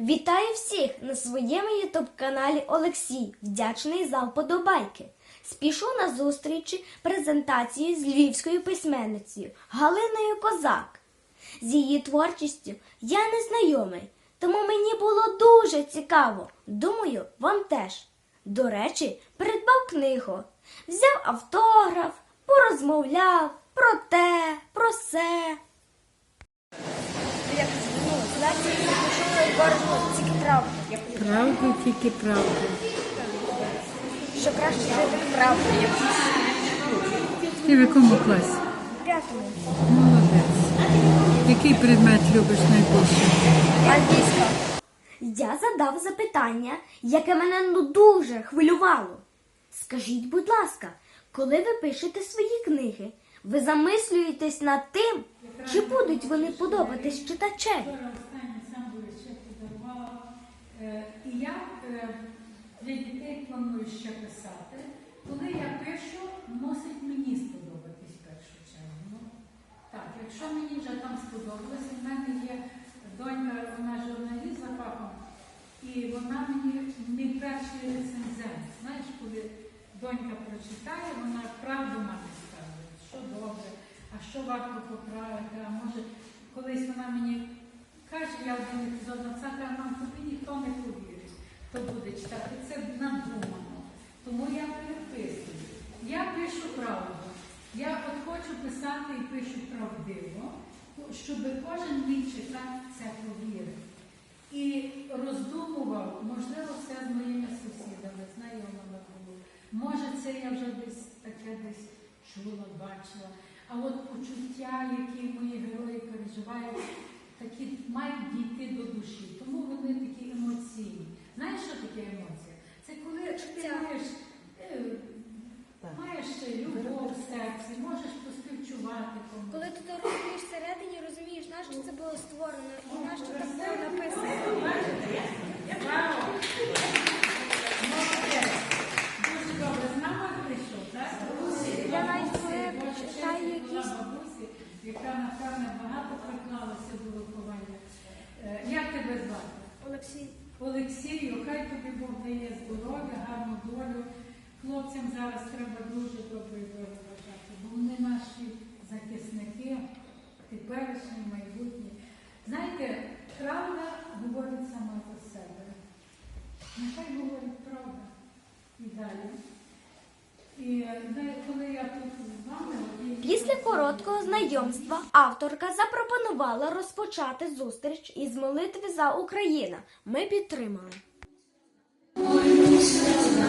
Вітаю всіх на своєму ютуб-каналі Олексій. Вдячний за вподобайки. Спішу на зустрічі презентації з львівською письменницею Галиною Козак. З її творчістю я не знайомий, тому мені було дуже цікаво. Думаю, вам теж. До речі, придбав книгу, взяв автограф, порозмовляв про те, про се. Як ну, тільки правду. Правду, тільки правду. Що краще жити правдою. Ти в якому класі? П'ятому. Молодець. Який предмет любиш найбільше? Англійська. Я задав запитання, яке мене ну дуже хвилювало. Скажіть, будь ласка, коли ви пишете свої книги, ви замислюєтесь над тим, чи будуть вони подобатись читачеві? Останній сам буде ще подарувала. Е, І я е, для дітей планую ще писати. Коли я пишу, мусить мені сподобатись в першу чергу. Ну, так, якщо мені вже там сподобалося, в мене є донька, вона журналіст за фахом, і вона мені не перший рецензент. Знаєш, коли донька прочитає, вона правду мати скаже, що добре, а що варто поправити, а може колись вона мені каже, я один епізод а мам, тобі ніхто не повірить, хто буде читати. Це надумано. Тому я переписую. Я пишу правду. Я от хочу писати і пишу правдиво, щоб кожен мій читач це повірив. І роздумував, можливо, це з моїми сусідами, знайомими було. Може, це я вже десь таке десь чула, бачила. А от почуття, які мої герої переживають, такі мають дійти до душі. Тому вони такі емоційні. Знаєш, що таке емоція? Ти маєш, е, маєш любов в серці, можеш поспівчувати комусь. Коли ти то розумієш всередині, розумієш, на що це було створено і на що так було написано. Браво! Молодець! Дуже добре. З нами прийшов, так? Я навіть коли Боже, читаю честь була якісь- бабусі, яка, напевне, багато приклалася до виховання. Е, Як тебе звати? Олексій. Олексію, хай тобі Бог дає здоров'я, гарну долю. Хлопцям зараз треба дуже доброї долі бажати, бо вони наші захисники, теперішні, майбутні. Знаєте, правда говорить сама за себе. Нехай говорить правда і далі. І знаєте, коли я тут з вами, от, і- Після короткого знайомства авторка запропонувала розпочати зустріч із молитви за Україну. Ми підтримали. Ісус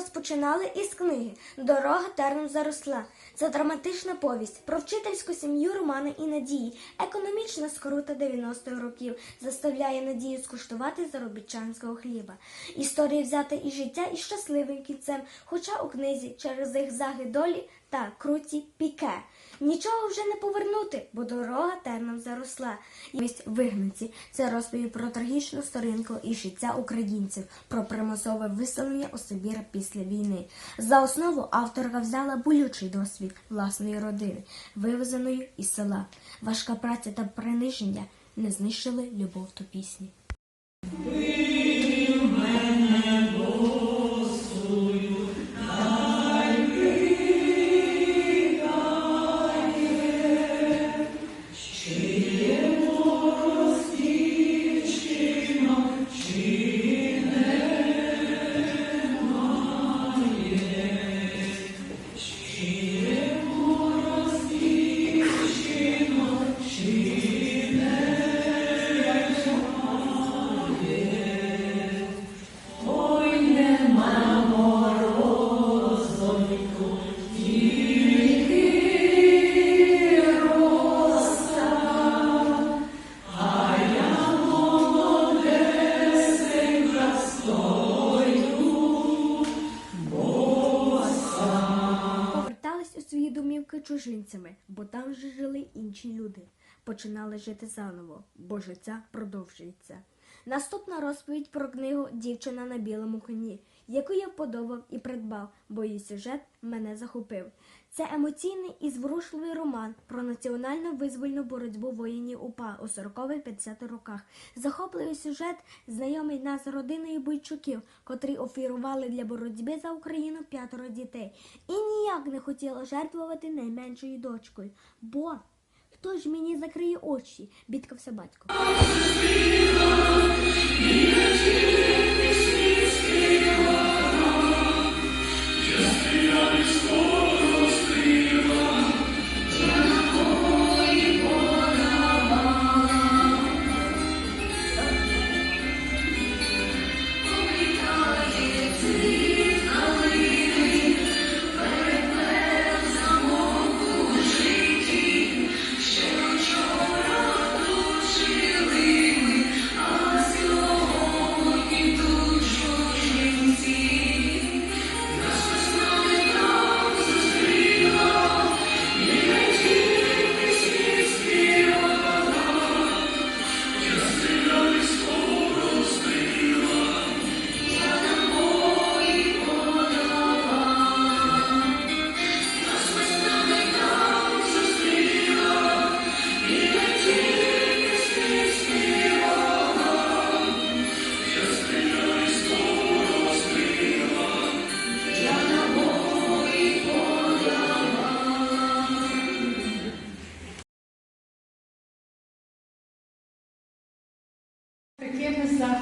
авторка розпочинала із книги Дорога терном заросла. Це драматична повість про вчительську сім'ю Романа і Надії. Економічна скрута 90-х років заставляє Надію скуштувати заробітчанського хліба. Історія взята із життя із щасливим кінцем, хоча у книзі через зигзаги долі та круті піке. Нічого вже не повернути, бо дорога терном заросла. Єсть вигнанці це розповідь про трагічну сторінку із життя українців, про примусове виселення у Сибір після війни. За основу авторка взяла болючий досвід власної родини, вивезеної із села. Важка праця та приниження не знищили любов до пісні. Вже жили інші люди. Починали жити заново, бо життя продовжується. Наступна розповідь про книгу Дівчина на білому коні, яку я подобав і придбав, бо її сюжет мене захопив. Це емоційний і зворушливий роман про національну визвольну боротьбу воїнів УПА у 40-50 роках. Захопливий сюжет знайомий нас з родиною бойчуків, котрі офірували для боротьби за Україну п'ятеро дітей, і ніяк не хотіла жертвувати найменшою дочкою. Бо хто ж мені закриє очі? бідкався батько. Такими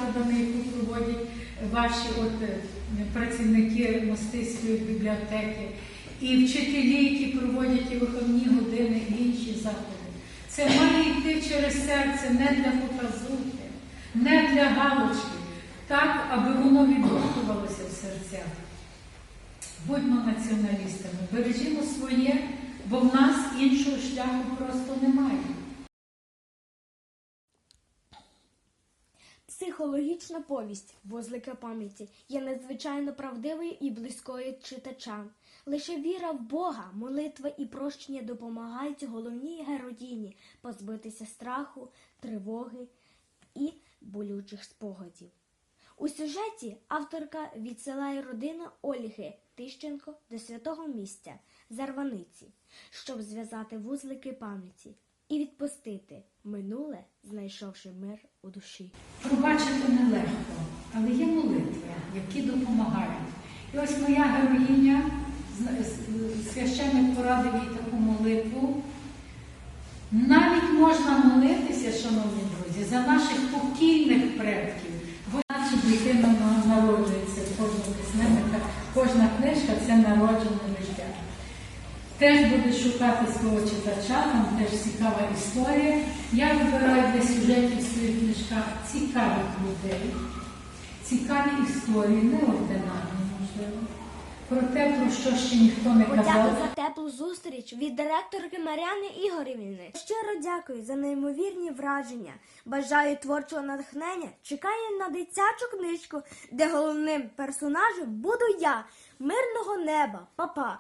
заходами, які проводять ваші от, е, працівники мостиської бібліотеки, і вчителі, які проводять і виховні години, і інші заходи. Це має йти через серце не для показухи, не для галочки, так, аби воно відгукувалося в серцях. Будьмо націоналістами, бережімо своє, бо в нас іншого шляху просто немає. Психологічна повість Возлика пам'яті є надзвичайно правдивою і близькою читачам. Лише віра в Бога, молитва і прощення допомагають головній героїні позбитися страху, тривоги і болючих спогадів. У сюжеті авторка відсилає родину Ольги Тищенко до святого місця Зарваниці, щоб зв'язати вузлики пам'яті і відпустити минуле, знайшовши мир у душі. Пробачити нелегко, але є молитви, які допомагають. І ось моя героїня, священник порадив їй таку молитву. Навіть можна молитися, шановні друзі, за наших покійних предків. Бо наче дитина на- народжується кожна книжка це народжене життя. Теж буде шукати свого читача, там теж цікава історія. Я вибираю для сюжетів в своїх книжках цікавих людей, цікаві історії, неординарні, можливо. Про те, про що ще ніхто не казав. за теплу зустріч від директорки Мар'яни Ігорівни. Щиро дякую за неймовірні враження. Бажаю творчого натхнення. Чекаю на дитячу книжку, де головним персонажем буду я, мирного неба, папа.